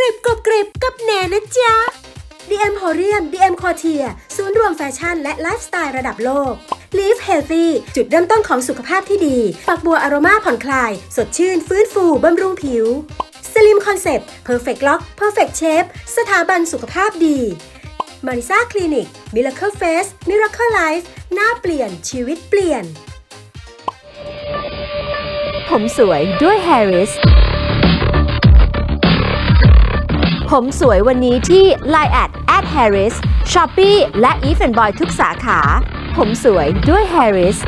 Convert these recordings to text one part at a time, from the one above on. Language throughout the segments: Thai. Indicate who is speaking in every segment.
Speaker 1: กริบกรอบกริบกับแหนนะจ๊ะ DM h o r i u m DM c o r t i e r ศูนย์รวมแฟชั่นและไลฟ์สไตล์ระดับโลก Live Healthy จุดเริ่มต้นของสุขภาพที่ดี ฝักบัวอโรมาผ่อนคลาย สดชื่น ฟื้นฟูบำรุงผิว Slim Concept Perfect Lock Perfect Shape สถาบันสุขภาพดี Marisa Clinic Miracle Face Miracle Life หน้าเปลี่ยนชีวิตเปลี่ยน
Speaker 2: ผมสวยด้วย Harris ผมสวยวันนี้ที่ Line at at Harris Shopee และ e v e n Boy ทุกสาขา ผมสวยด้วย Harris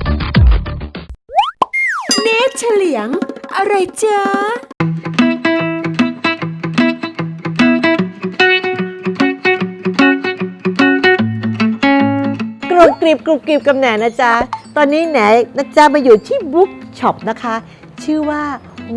Speaker 1: เนตเฉลียง อะไรจ๊ะ
Speaker 3: กรุบกริบกรุบกริบกับแหนนะจ๊ะ ตอนนี้แหนนะจ๊ะมาอยู่ที่บุ๊กช็อปนะคะ ชื่อว่า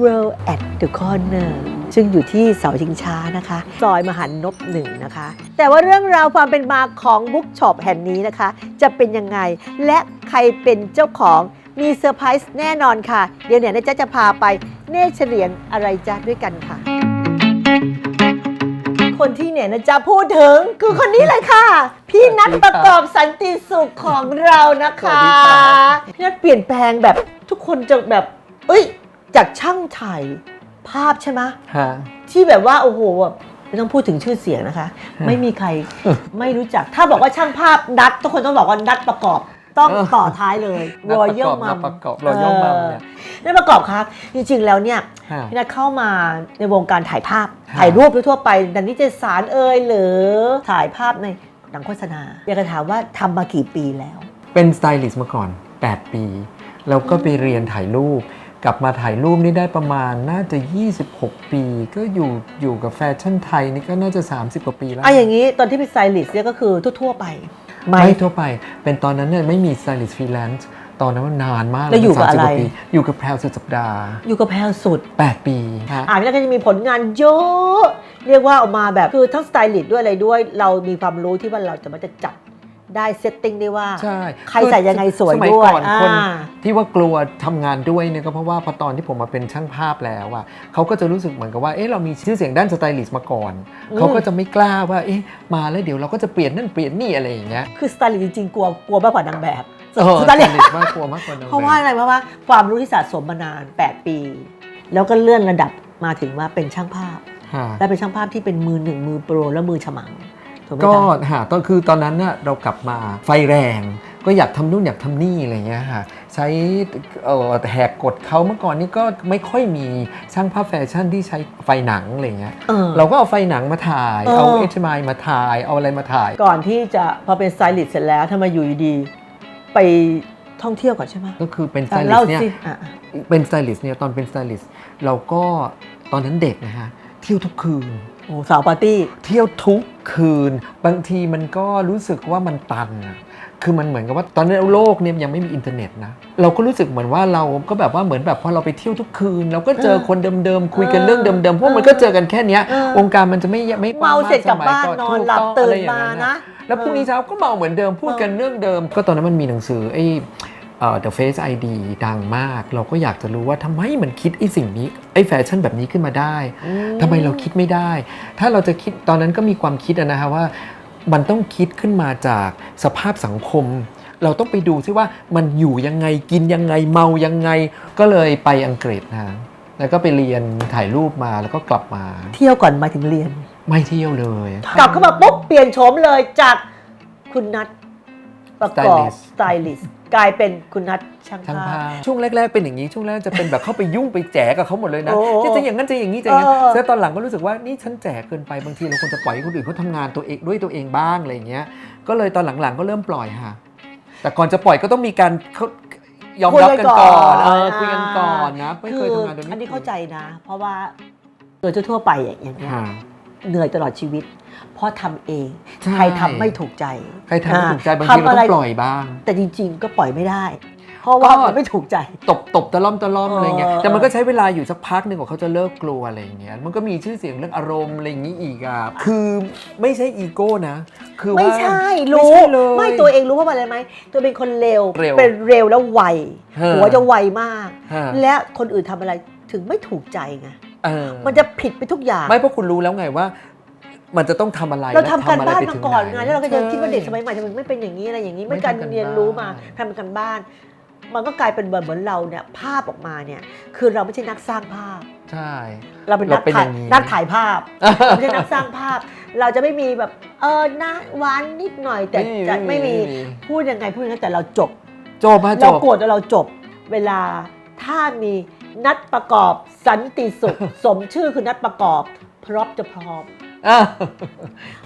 Speaker 3: World at the Corner ซึ่งอยู่ที่เสาชิงช้านะคะซอยมหันนบหนึ่งนะคะ แต่ว่าเรื่องราวความเป็นมาของบุ๊กช็อปแห่งนี้นะคะ จะเป็นยังไง และใครเป็นเจ้าของมีเซอร์ไพรส์แน่นอนค่ะ เดี๋ยวแหนนะจ๊ะจะพาไปเน่เฉลียงอะไรจ๊ะด้วยกันค่ะ คนที่เนี่ยนะจ๊ะพูดถึงคือคนนี้เลยค่ะ พี่นัทประกอบสันติสุขของเรานะคะ
Speaker 4: สวัสดีครับ
Speaker 3: พี่นัทเปลี่ยนแปลงแบบทุกคนจะแบบ เอ้ย จากช่างถ่าย ภาพใช่ไหม
Speaker 4: ฮะ
Speaker 3: ที่แบบว่าโอ้โหแบบไม่ต้องพูดถึงชื่อเสียงนะคะ ไม่มีใครไม่รู้จัก ถ้าบอกว่าช่างภาพนัดทุกคนต้องบอกว่านัดประกอบต้อง
Speaker 4: เออ
Speaker 3: ต่อท้ายเลย
Speaker 4: นัดประกอบ
Speaker 3: Royal
Speaker 4: นั
Speaker 3: Mum
Speaker 4: ดประกอบ Royal Mum เนี่ย
Speaker 3: นัดประกอบครับ จริงๆแล้วเนี่ย
Speaker 4: ฮะ
Speaker 3: พี่นัทเข้ามาในวงการถ่ายภาพ
Speaker 4: ฮะ
Speaker 3: ถ่ายรูปทั่วๆไปดันนิตยสารเอ่ยหรือถ่ายภาพในหนังโฆษณา อยากจะถามว่าทำมากี่ปีแล้ว
Speaker 4: เป็นสไตลิสต์มาก่อน 8 ปี แล้วก็ไปเรียนถ่ายรูป กลับมาถ่ายรูปนี่ได้ประมาณน่าจะ 26 ปี ก็อยู่อยู่กับแฟชั่นไทยนี่ก็น่าจะ 30 กว่าปีแล้ว
Speaker 3: อะอย่างนี้ตอนที่เป็นสไตลิสต์เนี่ยก็คือทั่วๆไปไหม
Speaker 4: ไม่ทั่วไป เป็นตอนนั้นเนี่ยไม่มีสไตลิสต์ฟรีแลนซ์ตอนนั้นมันนานมาก
Speaker 3: แล้วอยู่กับ
Speaker 4: 30
Speaker 3: อะไร
Speaker 4: ว่าปี อยู่กับแพรวสุดสัปดาห์
Speaker 3: อยู่กับแพลวสุด
Speaker 4: 8 ปีฮะ
Speaker 3: อ่าพี่นัทก็จะมีผลงานเยอะ เรียกว่าออกมาแบบคือทั้งสไตลิสต์ด้วยอะไรด้วย เรามีความรู้ที่ว่าเราจะมันจะจัด ได้เซตติ้งได้ว่า
Speaker 4: ใช่
Speaker 3: ใครใส่ยังไงสวย
Speaker 4: มั
Speaker 3: ด้วย
Speaker 4: ก่อนคน
Speaker 3: อ่า
Speaker 4: ที่ว่ากลัวทำงานด้วยเนี่ยก็เพราะว่าพอตอนที่ผมมาเป็นช่างภาพแล้วอะเขาก็จะรู้สึกเหมือนกับว่าเอ๊ะเรามีชื่อเสียงด้านสไตลิสต์มาก่อน
Speaker 3: อืม
Speaker 4: เขาก็จะไม่กล้าว่าเอ๊ะมาแล้วเดี๋ยวเราก็จะเปลี่ยนนั่นเปลี่ยนนี่อะไรอย่างเงี้ย
Speaker 3: คือสไตลิสต์จริงๆกลัวกลัวมากกว่านางแบบ
Speaker 4: เออ
Speaker 3: ส
Speaker 4: ส
Speaker 3: ไต
Speaker 4: ไต
Speaker 3: ลิ
Speaker 4: ลิ
Speaker 3: ส
Speaker 4: ส
Speaker 3: ต์
Speaker 4: ต์มากกลัวมากกว่านาง
Speaker 3: เพราะว่าอะไรเพราะว่าความรู้ที่สะสมมานาน 8 ปี แล้วก็เลื่อนระดับมาถึงว่าเป็นช่างภาพ
Speaker 4: ฮะ
Speaker 3: และเป็นช่างภาพที่เป็นมือหนึ่งมือโปรและมือฉมัง ถูกไหม
Speaker 4: ก็
Speaker 3: คะ
Speaker 4: หาตอนคือตอนนั้นน่ะเรากลับมาไฟแรง ก็อยากทำนู่นอยากทำนี่อะไรเงี้ยค่ะใช้เอ่อแหกกฎเขาเมื่อก่อนนี่ก็ไม่ค่อยมีช่างภาพแฟชั่นที่ใช้ไฟหนังอะไรเงี้ย
Speaker 3: เออ
Speaker 4: เราก็เอาไฟหนังมาถ่าย
Speaker 3: เออ
Speaker 4: เอาเอชไมมาถ่าย เอาอะไรมาถ่าย
Speaker 3: ก่อนที่จะพอเป็นสไตลิสต์เสร็จแล้วถ้ามาอยู่ดีๆไปท่องเที่ยวก่อนใช่ไหม
Speaker 4: ก็คือเป็นสไต
Speaker 3: อะ
Speaker 4: ลิส
Speaker 3: เล่า
Speaker 4: ต์เนี่ย
Speaker 3: สิอะ
Speaker 4: เป็นสไตลิสต์เนี่ยตอนเป็นสไตลิสต์เราก็ตอนนั้นเด็กนะฮะ เที่ยวทุกคืน
Speaker 3: โอ้สาวปาร์ตี้
Speaker 4: เที่ยวทุก คืน บางทีมันก็รู้สึกว่ามันตันอะคือมันเหมือนกับว่าตอนนั้นโลกเนี่ยยังไม่มีอินเทอร์เน็ตนะ เราก็รู้สึกเหมือนว่าเราก็แบบว่าเหมือนแบบพอเราไปเที่ยวทุกคืน เราก็เจอคนเดิมๆคุยกันเรื่องเดิมๆเพราะมันก็เจอกันแค่เนี้ย
Speaker 3: เออ
Speaker 4: วงการมันจะไม่ไม่กว้
Speaker 3: เมางเสร็จกลับ
Speaker 4: สมัย
Speaker 3: บ้าน
Speaker 4: ก่
Speaker 3: นอน
Speaker 4: ถูก
Speaker 3: หลับ
Speaker 4: ต้อง
Speaker 3: ตื่
Speaker 4: อะ
Speaker 3: น
Speaker 4: ไรอย่ง
Speaker 3: มา
Speaker 4: อะ
Speaker 3: นะ
Speaker 4: แล้วพรุ่งนี้เช้าก็เมาเหมือนเดิมพูดกันเรื่องเดิม ก็ตอนนั้นมันมีหนังสือไอ้เอ่อ The Face ID ดังมาก เราก็อยากจะรู้ว่าทำไมมันคิดไอ้สิ่งนี้ไอ้แฟชั่นแบบนี้ขึ้นมาได้ทำไมเราคิดไม่ได้ ถ้าเราจะคิดตอนนั้นก็มีความคิดอะนะฮะว่า มันต้องคิดขึ้นมาจากสภาพสังคม เราต้องไปดูซิว่ามันอยู่ยังไงกินยังไงเมายังไง ก็เลยไปอังกฤษนะแล้วก็ไปเรียนถ่ายรูปมาแล้วก็กลับมา
Speaker 3: เที่ยวก่อนมาถึงเรียน
Speaker 4: ไม่เที่ยวเลย
Speaker 3: กลับเข้ามาปุ๊บเปลี่ยนโฉมเลยจากคุณนัทประกอบ
Speaker 4: Stylist
Speaker 3: สไตลิสต์ กลายเป็นคุณนัทช่าง
Speaker 4: ช่าง
Speaker 3: ภา
Speaker 4: ภา
Speaker 3: พ
Speaker 4: พช่วงแรก ๆ เป็นอย่างนี้ช่วงแรกจะเป็นแบบเข้าไปยุ่งไปแจกกับเขาหมดเลยนะ
Speaker 3: โอ้
Speaker 4: จะจะอย่างนั้นจะอย่างนี้จะอย่างนั้น
Speaker 3: เออ
Speaker 4: แล้วตอนหลังก็รู้สึกว่านี่ฉันแจกเกินไปบางทีเราควรจะปล่อยให้คนอื่นเขาทำงานตัวเองด้วยตัวเองบ้างอะไรอย่างเงี้ย ก็เลยตอนหลังๆก็เริ่มปล่อยค่ะ แต่ก่อนจะปล่อยก็ต้องมีการเขายอมรับกันก่อนเออคุยกันก่อนนะไม่เคยทำงานโดยไม่
Speaker 3: อันนี้
Speaker 4: คุย
Speaker 3: เข้าใจนะ เพราะว่าโดยทั่วๆไปอย่างเงี้ย
Speaker 4: ค่ะ
Speaker 3: เหนื่อยตลอดชีวิต เพราะทำเอง
Speaker 4: ใช่
Speaker 3: ใครทำไม่ถูกใจ
Speaker 4: ใครทำไม่ถูกใจบางที
Speaker 3: ทำ
Speaker 4: เรา
Speaker 3: อะไร
Speaker 4: ต้องปล่อยบ้าง
Speaker 3: แต่จริง ๆ ก็ปล่อยไม่ได้ เพราะว่า
Speaker 4: ก็
Speaker 3: มันไม่ถูกใจ
Speaker 4: ตบตบตะล่อมตะล่อมอะไรเงี้ย
Speaker 3: เออ
Speaker 4: แต่มันก็ใช้เวลาอยู่สักพักหนึ่งกว่าเขาจะเลิกกลัวอะไรอย่างเงี้ยมันก็มีชื่อเสียงเรื่องอารมณ์อะไรอย่างงี้อีกอะคือไม่ใช่อีโก้นะ คือว่า
Speaker 3: ไม่ใช่
Speaker 4: ไม่
Speaker 3: รู้
Speaker 4: ใช่เลย
Speaker 3: ไม่ตัวเองรู้ว่าอะไรไหมตัวเป็นคนเร็ว
Speaker 4: เร็ว
Speaker 3: เป็นเร็วแล้วไว
Speaker 4: ฮะ
Speaker 3: หัวจะไวมาก
Speaker 4: ฮะ
Speaker 3: และคนอื่นทำอะไรถึงไม่ถูกใจไง
Speaker 4: เออ
Speaker 3: มันจะผิดไปทุกอย่าง
Speaker 4: ไม่เพราะคุณรู้แล้วไงว่า มันจะต้องทำอะไร
Speaker 3: เรา
Speaker 4: และ
Speaker 3: ทำการ
Speaker 4: อะไร
Speaker 3: บ้าน
Speaker 4: ไป
Speaker 3: มา
Speaker 4: ถึง
Speaker 3: ก่อน
Speaker 4: ห
Speaker 3: ไงแล้วเราก็จะคิดว่าเด็กส
Speaker 4: ใช่
Speaker 3: มัยใหม่ทำไมไม่เป็นอย่างนี้อะไรอย่างนี้
Speaker 4: ไม่
Speaker 3: ไม่การ
Speaker 4: ทำการ
Speaker 3: เรียนรู้มา
Speaker 4: บ้าน
Speaker 3: ทำกันบ้าน มันก็กลายเป็นเหมือนเหมือนเราเนี่ยภาพออกมาเนี่ย คือเราไม่ใช่นักสร้างภาพ
Speaker 4: ใช่
Speaker 3: เราเป็นนัก
Speaker 4: เราเป็น
Speaker 3: ถ่า
Speaker 4: อยย่างนี้
Speaker 3: นักถ่ายภาพเราไม่ใช่นักสร้างภาพ เราจะไม่มีแบบเออหน้าหวานนิดหน่อยแต่จะไม่มีพูดยังไงพูดยังไงแต่เราจบ
Speaker 4: จบมาจ
Speaker 3: เรา
Speaker 4: บ
Speaker 3: โกรธแล้วเราจบ เวลาถ้ามีนัดประกอบ สันติสุข สมชื่อคือนัดประกอบ พร้อมจะพร้อม
Speaker 4: อะ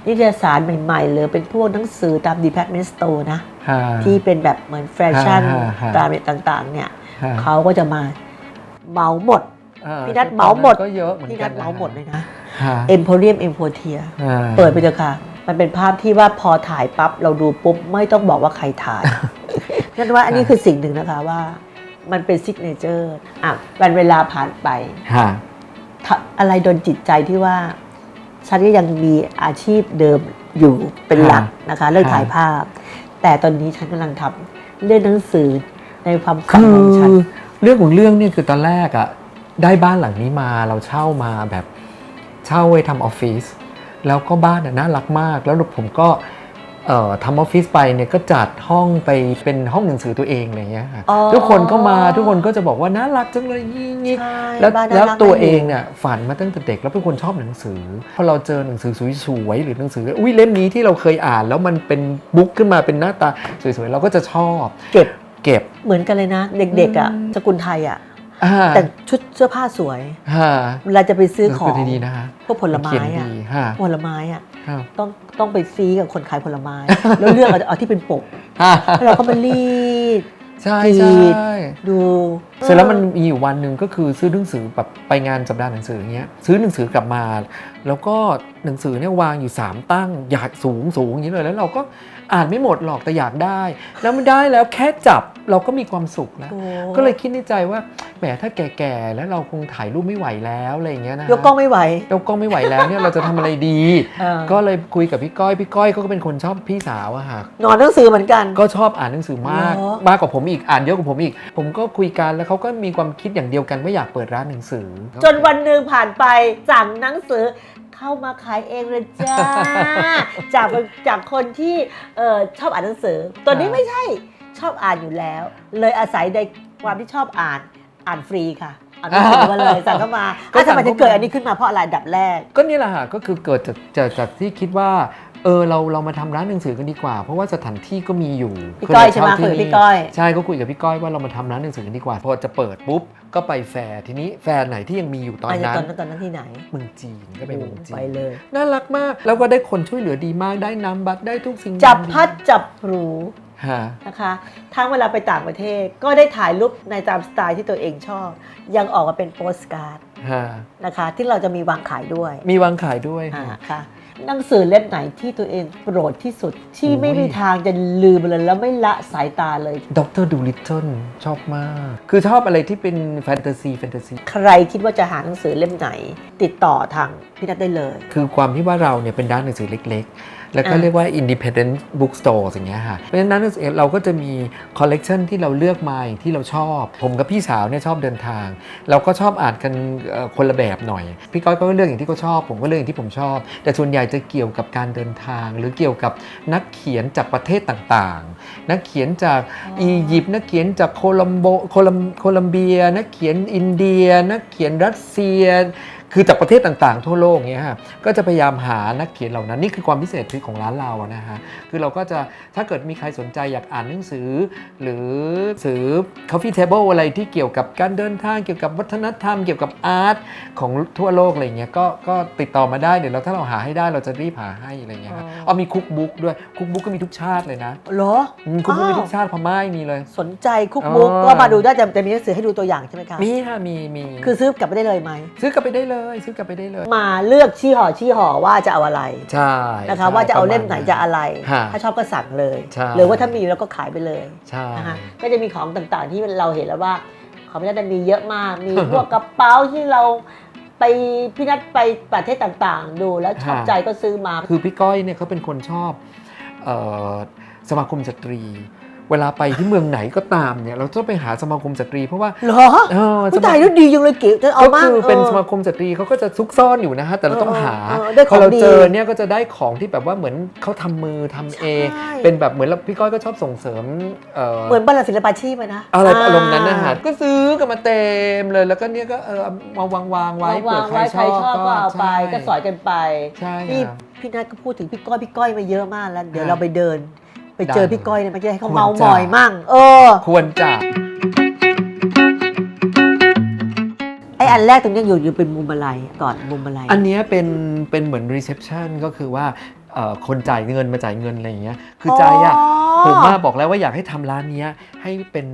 Speaker 3: นิตยสารใหม่ๆเลยเป็นพวกหนังสือตาม department store นะ
Speaker 4: ฮะ
Speaker 3: ที่เป็นแบบเหมือนแฟชั่น
Speaker 4: ฮะฮะ
Speaker 3: ตามต่างๆ เนี่ย
Speaker 4: ฮะ
Speaker 3: เขาก็จะมาเหมาหมด
Speaker 4: อ่า
Speaker 3: พี่นัทเหมาหมด
Speaker 4: ก็เยอะเหมือน
Speaker 3: ที่
Speaker 4: กั
Speaker 3: นั
Speaker 4: น
Speaker 3: ดเหมาหมดเลยนะ
Speaker 4: ฮะ
Speaker 3: Emporium Emportia
Speaker 4: อ่า
Speaker 3: เปิดไปเถอะค่ะ มันเป็นภาพที่ว่าพอถ่ายปั๊บ เราดูปุ๊บ ไม่ต้องบอกว่าใครถ่ายนั่นว่าอันนี้คือสิ่งหนึ่งนะคะว่า มันเป็นซิกเนเจอร์อะวันเวลาผ่านไป
Speaker 4: ฮะ
Speaker 3: ถ้าอะไรโดนจิตใจที่ว่า ฉันก็ยังมีอาชีพเดิมอยู่เป็นหลักนะคะ เรื่องถ่ายภาพ แต่ตอนนี้ฉันกำลังทำเรื่องหนังสือในความฝัน
Speaker 4: คือ
Speaker 3: ของฉัน
Speaker 4: เรื่องของเรื่องเนี่ยคือตอนแรกอะได้บ้านหลังนี้มาเราเช่ามาแบบเช่าไว้ทำออฟฟิศแล้วก็บ้านน่ะน่ารักมาก แล้วผมก็เอ่อ ทำออฟฟิศไปเนี่ยก็จัดห้องไปเป็นห้องหนังสือตัวเองอะไรเงี้ยค่ะ
Speaker 3: อ๋อ
Speaker 4: ทุกคนก็มาทุกคนก็จะบอกว่าน่ารักจังเลยงี้งี้
Speaker 3: ใช่
Speaker 4: แล้ว
Speaker 3: บ้านน่า
Speaker 4: แล้ว
Speaker 3: รัก
Speaker 4: ตัว
Speaker 3: น่าอยู่
Speaker 4: เองเนี่ยฝันมาตั้งแต่เด็กแล้วเป็นคนชอบหนังสือพอเราเจอหนังสือสวยๆหรือหนังสืออุ้ยเล่มนี้ที่เราเคยอ่าน แล้วมันเป็นบุ๊กขึ้นมาเป็นหน้าตาสวยๆเราก็จะชอบ
Speaker 3: เก็บ
Speaker 4: เก็บ
Speaker 3: เหมือนกันเลยนะ เด็กๆอะ
Speaker 4: อืม
Speaker 3: สกุลไทยอะ
Speaker 4: อ่า
Speaker 3: แต่งชุดเสื้อผ้าสวย
Speaker 4: ฮะ
Speaker 3: เวลาจะไปซื้อของ
Speaker 4: ดีๆนะคะ
Speaker 3: พวกผลไม้
Speaker 4: เขียน
Speaker 3: อะ
Speaker 4: ดีฮะ
Speaker 3: ผลไม้อะ
Speaker 4: ครับ
Speaker 3: ต้องต้องไปซีกับคนขายผลไม้ แล้วเลือกเอาเอาที่เป็นปก
Speaker 4: ฮะ
Speaker 3: แล้วเราก็มารีด
Speaker 4: ใช่
Speaker 3: กรี
Speaker 4: ใช่
Speaker 3: ดดู
Speaker 4: เสร็จแล้วมันมีอยู่วันหนึ่งก็คือซื้อหนังสือแบบไปงานสัปดาห์หนังสืออย่างเงี้ยซื้อหนังสือกลับมา แล้วก็หนังสือเนี่ยวางอยู่ 3 ตั้งอยากสูงสูงอย่างนี้เลยแล้วเราก็อ่านไม่หมดหรอกแต่อยากได้ แล้วมันได้แล้วแค่จับ เราก็มีความสุขแล้ว
Speaker 3: โอ้
Speaker 4: ก็เลยคิดในใจว่าแหมถ้าแก่ๆแล้วเราคงถ่ายรูปไม่ไหวแล้วอะไรอย่างเงี้ยนะ
Speaker 3: ยกกล้องไม่ไหว
Speaker 4: ยกกล้องไม่ไหวแล้วเนี่ยเราจะทำอะไรดี
Speaker 3: เออ
Speaker 4: ก็เลยคุยกับพี่ก้อยพี่ก้อยก็เป็นคนชอบพี่สาวอะค่ะ
Speaker 3: นอนหนังสือเหมือนกัน
Speaker 4: ก็ชอบอ่านหนังสือมาก
Speaker 3: เหรอ
Speaker 4: มากกว่าผมอีกอ่านเยอะกว่าผมอีก ผมก็คุยกันแล้วเขาก็มีความคิดอย่างเดียวกันว่าอยากเปิดร้านหนังสือ
Speaker 3: จนวันหนึ่งผ่านไปสั่งหนังสือเข้ามาขายเองเลยจ้า จากจากคนที่เออชอบอ่านหนังสือตัวนี้ไม่ใช่ ชอบอ่านอยู่แล้ว เลยอาศัยในความที่ชอบอ่านอ่านฟรีค่ะอ่านหนังสือมาเลยสั่งเข้ามา
Speaker 4: ก็
Speaker 3: ก็
Speaker 4: สั่
Speaker 3: ทำ
Speaker 4: ง
Speaker 3: ไม
Speaker 4: เข้ามา
Speaker 3: ถึงเกิดอันนี้ขึ้นมาเพราะอะไรอันดับแรก
Speaker 4: ก็นี่แหละค่ะก็คือเกิดจากจากจากที่คิดว่าเออเราเรามาทำร้านหนังสือกันดีกว่า เพราะว่าสถานที่ก็มีอยู่
Speaker 3: พี่ก้อย
Speaker 4: เล
Speaker 3: ใช่ไหม
Speaker 4: เช่าที่
Speaker 3: คุยกับพี่
Speaker 4: นี่
Speaker 3: ก้อย
Speaker 4: ใช่ก็คุยกับพี่ก้อยว่าเรามาทำร้านหนังสือกันดีกว่า พอจะเปิดปุ๊บก็ไปแฟร์ทีนี้แฟร์ไหนที่ยังมีอยู่ตอน
Speaker 3: ไป
Speaker 4: นั้น
Speaker 3: ตอนนั้นตอนนั้นที่ไหน
Speaker 4: เมืองจีนก็ไปเมืองจี
Speaker 3: ไป
Speaker 4: น
Speaker 3: เลย
Speaker 4: น่ารักมาก แล้วก็ได้คนช่วยเหลือดีมากได้นำบัตรได้ทุกสิ่ง
Speaker 3: จับพัดจับผู
Speaker 4: ฮะ
Speaker 3: นะคะทั้งเวลาไปต่างประเทศก็ได้ถ่ายรูปในตามสไตล์ที่ตัวเองชอบ ยังออกมาเป็นโปสการ์ด
Speaker 4: ฮะ
Speaker 3: นะคะ ที่เราจะมีวางขายด้วย
Speaker 4: มีวางขายด้วย
Speaker 3: อ่าค่ะหนังสือเล่มไหนที่ตัวเองโปรดที่สุดที่ไม่
Speaker 4: โอ้ย
Speaker 3: มีทางจะลืมเลยแล้วไม่ละสายตาเลย
Speaker 4: ด็อกเตอร์ดูลิตเทิลชอบมาก คือชอบอะไรที่เป็นแฟนตาซีแฟนตาซี
Speaker 3: ใครคิดว่าจะหาหนังสือเล่มไหน ติดต่อทางพี่นัทได้เลย
Speaker 4: คือความที่ว่าเราเนี่ยเป็นร้านหนังสือเล็ก ๆ แล้วก็
Speaker 3: อ่า
Speaker 4: เรียกว่า independent bookstore อย่างเงี้ยค่ะเพราะฉะนั้นเราก็จะมีคอลเลกชันที่เราเลือกมาอย่างที่เราชอบ ผมกับพี่สาวเนี่ยชอบเดินทาง เราก็ชอบอ่านกันเอ่อคนละแบบหน่อย พี่ก้อยก็เลือกอย่างที่เขาชอบ ผมก็เลือกอย่างที่ผมชอบ แต่ส่วนใหญ่จะเกี่ยวกับการเดินทาง หรือเกี่ยวกับนักเขียนจากประเทศต่างๆ นักเขียนจากอียิปต์นักเขียนจากโคลัมโบโคลัมโคลัมเบีย นักเขียนอินเดีย นักเขียนรัสเซีย คือจากประเทศต่างๆ ทั่วโลกเงี้ยฮะก็จะพยายามหานักเขียนเหล่านั้นนี่คือความพิเศษที่ของร้านเราอะนะฮะคือเราก็จะถ้าเกิดมีใครสนใจอยากอ่านหนังสือ หรือสือ coffee table อะไรที่เกี่ยวกับการเดินทางเกี่ยวกับวัฒนธรรม เกี่ยวกับอาร์ตของทั่วโลกอะไรเงี้ยก็ก็ติดต่อมาได้เดี๋ยวเราถ้าเราหาให้ได้เราจะรีบหาให้อะไรเงี้ยครับ
Speaker 3: อ๋อ
Speaker 4: เอามีคุกบุ๊กด้วยคุกบุ๊กก็มีทุกชาติเลยนะ
Speaker 3: เหรอ
Speaker 4: คุกบุ๊กมี
Speaker 3: อ้าว
Speaker 4: ทุกชาติพม่ามีเลย
Speaker 3: สนใจคุกบุ๊ก
Speaker 4: อ๋อ
Speaker 3: ก็มาดูได้แต่จะมีหนังสือให้ดูตัวอย่างใช่ไหมคะ
Speaker 4: มีค่ะมีมี
Speaker 3: คือซื้อกลับไปได้เลยไหม
Speaker 4: ซื้อกลับไปได้เลยซื้อกลับไปได้เลย
Speaker 3: มาเลือกชี้ห่อชี้ห่อว่าจะเอาอะไร
Speaker 4: ใช่
Speaker 3: นะคะ
Speaker 4: ใช่
Speaker 3: ว่าจะเอาเล่มไหน
Speaker 4: ปรณ
Speaker 3: จะอะไร
Speaker 4: ฮะ
Speaker 3: ถ้าชอบก็สั่งเลย
Speaker 4: ใช่
Speaker 3: หรือว่าถ้ามีแล้วก็ขายไปเลย
Speaker 4: ใช่
Speaker 3: นะคะก็จะมีของต่างๆที่เราเห็นแล้วว่า ของพี่นัทมีเยอะมาก มีพวกกระเป๋าที่เราไปพี่นัทไปประเทศต่างๆ ดูแล้วชอบใจก็ซื้อมา
Speaker 4: คือพี่ก้อยเนี่ยเขาเป็นคนชอบเออสมาคมสตรี เวลาไปที่เมืองไหนก็ตามเนี่ยเราต้องไปหาสมาคมสตรี เพราะว่า
Speaker 3: เหรอ
Speaker 4: เออ
Speaker 3: ผู้
Speaker 4: สมา
Speaker 3: ตายแล้วดีจังเลยกิจะเอา
Speaker 4: ก็
Speaker 3: มาก
Speaker 4: คือเป็น
Speaker 3: ออ
Speaker 4: สมาคมสตรีเขาก็จะซุกซ่อนอยู่นะฮะแต่เราต้องหา
Speaker 3: เออเออได้
Speaker 4: พอเรา
Speaker 3: ของดี
Speaker 4: เจอเนี่ยก็จะได้ของที่แบบว่าเหมือนเขาทำมือทำเอง
Speaker 3: ใช่
Speaker 4: เป็นแบบเหมือนเราพี่ก้อยก็ชอบส่งเสริมเอ่อ
Speaker 3: เหมือนบ้านเราศิลปาชีพอะนะ
Speaker 4: อะไรอารมณ์นั้นนะฮะก็ซื้อกันมาเต็มเลยแล้วก็เนี่ยก็เออเอามาวางวางๆไว้
Speaker 3: วางไว้ใครชอบก็เอาไป
Speaker 4: ใช่
Speaker 3: ก็สอยกันไป
Speaker 4: ใช่
Speaker 3: นี่
Speaker 4: ครับ
Speaker 3: พี่นัทก็พูดถึงพี่ก้อยพี่ก้อยมาเยอะมากแล้ว เดี๋ยว
Speaker 4: ฮะ
Speaker 3: เราไปเดิน ไปเจอ
Speaker 4: ได้
Speaker 3: พี่ก้อยเนี่ยมันจะให้เขา
Speaker 4: ควร
Speaker 3: เมาห
Speaker 4: จะ
Speaker 3: มอยมั่งเออ
Speaker 4: ควรจะ
Speaker 3: ไออันแรกตรงเนี้ยอยู่อยู่เป็นมุมอะไรก่อนมุมอะไร
Speaker 4: อันเนี้ยเป็นเป็นเหมือนรีเซพชันก็คือว่าเอ่อ คนจ่ายเงินมาจ่ายเงินอะไรอย่างเงี้ยคือใจอะผมมาบอกแล้วว่าอยากให้ทำร้านเนี้ยให้เป็น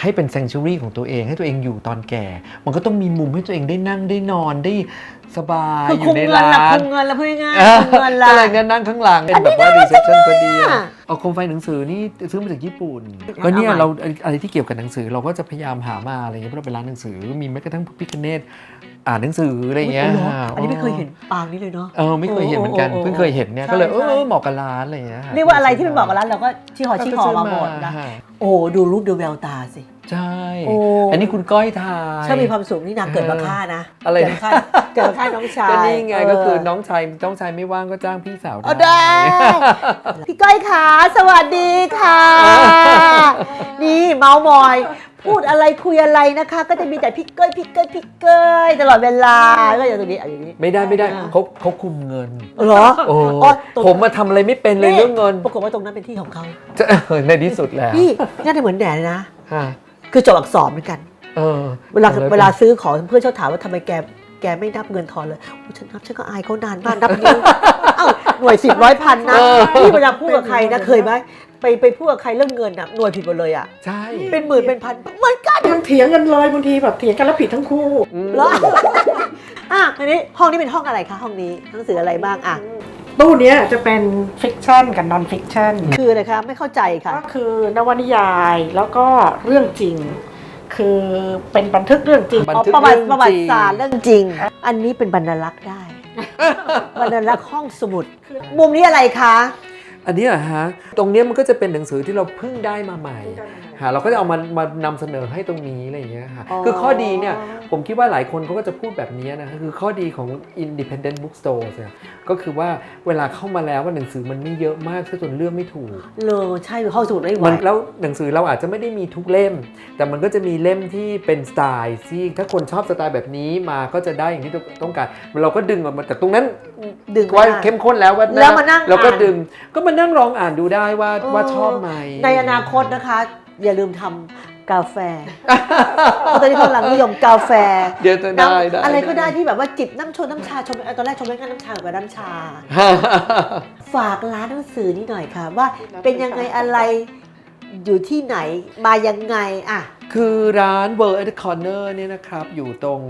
Speaker 4: ให้เป็น s ซ n ช u รีของตัวเองให้ตัวเองอยู่ตอนแก่ มันก็ต้องมีมุมให้ตัวเองได้นั่งได้นอนได้สบาย
Speaker 3: คือ
Speaker 4: อ
Speaker 3: คุ
Speaker 4: ยู่
Speaker 3: ม
Speaker 4: ใน
Speaker 3: เงิน
Speaker 4: ร้า
Speaker 3: ละ
Speaker 4: น
Speaker 3: คุมเงินละพูดง่าย
Speaker 4: เออ
Speaker 3: ๆคุมเงินละ
Speaker 4: อะไรเงี้ยนั่งข้างหลังเป็นแบบว่ารีเซพชันพอดีอะเอาโคมไฟหนังสือนี่ซื้อมาจากญี่ปุ่นก็เนี่ย
Speaker 3: เอาใหม่
Speaker 4: เราอะไรที่เกี่ยวกับหนังสือเราก็จะพยายามหามาอะไรเงี้ยเพราะเราเป็นร้านหนังสือมีแม้กระทั่งพิคเนต อ่านหนังสืออะไรเงี้ย
Speaker 3: อุ๊ยเหรออันนี้ไม่เคยเห็นปางนี้เลยเนาะ
Speaker 4: เออไม่เคยเห็นเหมือนกัน
Speaker 3: โอ้โอ้โอ้
Speaker 4: เพิ่งเคยเห็นเนี่ย
Speaker 3: ใช่
Speaker 4: ก็เลยเอ
Speaker 3: ใช่
Speaker 4: อเหมาะกับร้านอะไรเงี้ย
Speaker 3: เรียกว่าอะไรที่เป็นบอกกับร้านเราก็ชี้หอชี้หอมาหมดนะ
Speaker 4: ฮ
Speaker 3: โอ้ดูรูปดูแววตาสิ
Speaker 4: ใช่
Speaker 3: โอ้
Speaker 4: อันนี้คุณก้อยทาย
Speaker 3: ถ้ามีความสุขนี่นางเกิดมา
Speaker 4: เออ
Speaker 3: ฆ่านะ
Speaker 4: อะไร
Speaker 3: เกิดมาฆ่าเกิดมาฆ่าน้องชาย
Speaker 4: ก็นี่ไง
Speaker 3: เก็
Speaker 4: คือน้องชายน้องชายไม่ว่างก็จ้างพี่สาว
Speaker 3: เอาได้ พี่ก้อยขาสวัสดีค่ะ นี่เมาส์มอย พูดอะไรคุยอะไรนะคะ ก็จะมีแต่พี่ก้อยพี่ก้อยพี่ก้อยตลอดเวลาก็อย่างตรงนี้อะอย่างนี้
Speaker 4: ไม่ได้ไม่ได้
Speaker 3: อ่า
Speaker 4: เขาเขาคุมเงิน
Speaker 3: เหรอ
Speaker 4: โอ้
Speaker 3: อ๋อตรง
Speaker 4: ผมมาทำอะไรไม่เป็นเลยเรื่องเงิน
Speaker 3: ปรากฏว่าตรงนั้นเป็นที่ของเขา
Speaker 4: จะในที่สุดแล้ว
Speaker 3: พี่น่าจะเหมือนแดนเลยนะ
Speaker 4: ฮะ
Speaker 3: คือจบอักษรเหมือนกัน
Speaker 4: เออ
Speaker 3: เวลา
Speaker 4: ออ
Speaker 3: เวลาซื้อของเพื่อนชอบถามว่าทำไมแกแกไม่นับเงินทอนเลยอุ๊ยฉันนับฉันก็อายเขานานมากนับนิ้วเอ้าหน่วยสิบร้อยพันนะพี่เวลาพูดกับใครนะเคยไหม ไปไปพูดกับใครเรื่องเงินอะหน่วยผิดหมดเลยอะ
Speaker 4: ใช่
Speaker 3: เป็นหมื่นเป็นพันเหมือนกัน
Speaker 5: ยังเถียงกันเลยบางทีแบบเถียงกันแล้วผิดทั้งคู่
Speaker 4: อืม
Speaker 3: เหรออะอันนี้ห้องนี้เป็นห้องอะไรคะห้องนี้หนังสืออะไรบ้างอะ
Speaker 5: ตู้เนี้ยจะเป็นฟิกชันกับนอนฟิกชัน
Speaker 3: คืออะไรคะไม่เข้าใจค่ะ
Speaker 5: ก็คือนวนิยายแล้วก็เรื่องจริง คือเป็นบันทึกเรื่องจริง
Speaker 4: บัน
Speaker 3: อ๋อ
Speaker 4: ทึก
Speaker 3: ประวัติ
Speaker 4: เรื่อง
Speaker 3: ประวัติ
Speaker 4: จริง
Speaker 3: ศาสตร์เรื่องจริง อันนี้เป็นบรรลักษ์ได้บรรลักษ์ห้องสมุด มุมนี้อะไรคะ
Speaker 4: อันนี้เหรอฮะ ตรงเนี้ยมันก็จะเป็นหนังสือที่เราเพิ่งได้มาใหม่ ฮะเราก็จะเอามามานำเสนอให้ตรงนี้อะไรอย่างเงี้ยค่ะ
Speaker 3: อ๋อ
Speaker 4: คือข้อดีเนี่ยผมคิดว่าหลายคนเขาก็จะพูดแบบนี้นะคือข้อดีของ independent bookstore เนี่ยก็คือว่าเวลาเข้ามาแล้วว่าหนังสือมันไม่เยอะมากซะจนเลือกไม่ถูก
Speaker 3: เลยใช่ห้องสมุดไม่ไหว
Speaker 4: มันแล้วหนังสือเราอาจจะไม่ได้มีทุกเล่ม แต่มันก็จะมีเล่มที่เป็นสไตล์ที่ถ้าคนชอบสไตล์แบบนี้มาก็จะได้อย่างที่ต้องการ เราก็ดึงออกมาจากตรงนั้น
Speaker 3: ดึง
Speaker 4: ว่า
Speaker 3: มา
Speaker 4: เข้มข้นแล้วว่า
Speaker 3: แล้วมานั่ง
Speaker 4: เราก็
Speaker 3: อ่าน
Speaker 4: ดึงก็มานั่งลองอ่านดูได้ว่า
Speaker 3: เออ
Speaker 4: ว่าชอบไหม
Speaker 3: ในอนาคตนะคะ อย่าลืมทำกาแฟเพราะตอนนี้เขากำลังนิยมกาแฟ
Speaker 4: เดี๋ยวจะได้
Speaker 3: น้ำ
Speaker 4: ได้
Speaker 3: อะไรก็ได้ที่แบบว่าจิบน้ำชงน้ำชาชมตอนแรกชมไม่กันน้ำชากับน้ำชา ฝากร้านหนังสือนี้หน่อยค่ะ ว่าเป็นยังไงอะไรอยู่ที่ไหนมายังไงอะ
Speaker 4: คือร้าน World at the Corner เนี่ยนะครับ อยู่ตรง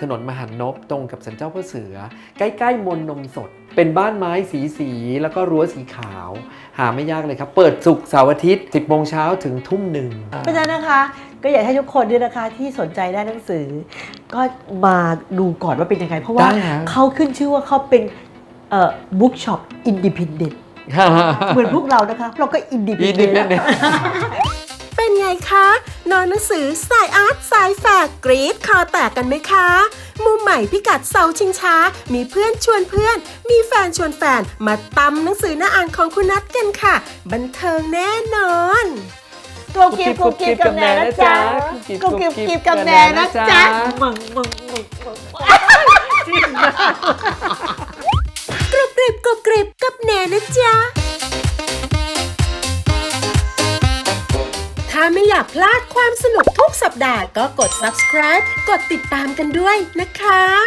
Speaker 4: ถนนมหันนบตรงกับสันเจ้าพ่อเสือ ใกล้ ๆ มนนมสด เป็นบ้านไม้สีสีๆแล้วก็รั้วสีขาว หาไม่ยากเลยครับ เปิดศุกร์เสาร์อาทิตย์ 10โมงเช้าถึงทุ่มหนึ่ง
Speaker 3: เพราะฉะนั้นนะคะก็อยากให้ทุกคนเนี่ยนะคะที่สนใจได้านหนังสือ ก็มาดูก่อนว่าเป็นยังไง เพราะว่า
Speaker 4: ได้ฮะ
Speaker 3: เขาขึ้นชื่อว่าเขาเป็นเอ่อบุ๊กช็อปอินดิพ n เดนต์เหมือนพวกเรานะคะ เราก็อินดิพ
Speaker 4: อิน
Speaker 3: เด
Speaker 4: ดิ
Speaker 3: น
Speaker 4: เพน
Speaker 3: ต์
Speaker 4: เดน
Speaker 1: เป็นไงคะ นอนหนังสือสายอาร์ตสายแฝกกรีดคอแตกกันไหมคะ มุมใหม่พิกัดเสาชิงช้า มีเพื่อนชวนเพื่อน มีแฟนชวนแฟน มาตำหนังสือหน้าอ่านของคุณนัทกันค่ะ บันเทิงแน่นอน
Speaker 3: กุ๊บกิ๊บกุ๊บกิ๊บกับแหนนะจ๊ะกุ๊บกิ๊บกิ๊บกับแหนนะจ๊ะมึงมึงมึงมึง
Speaker 1: กรุบกริบกรุบกริบกับแหนนะจ๊ะาไม่อยากพลาดความสนุกทุกสัปดาห์ก็กด subscribe กดติดตามกันด้วยนะคะ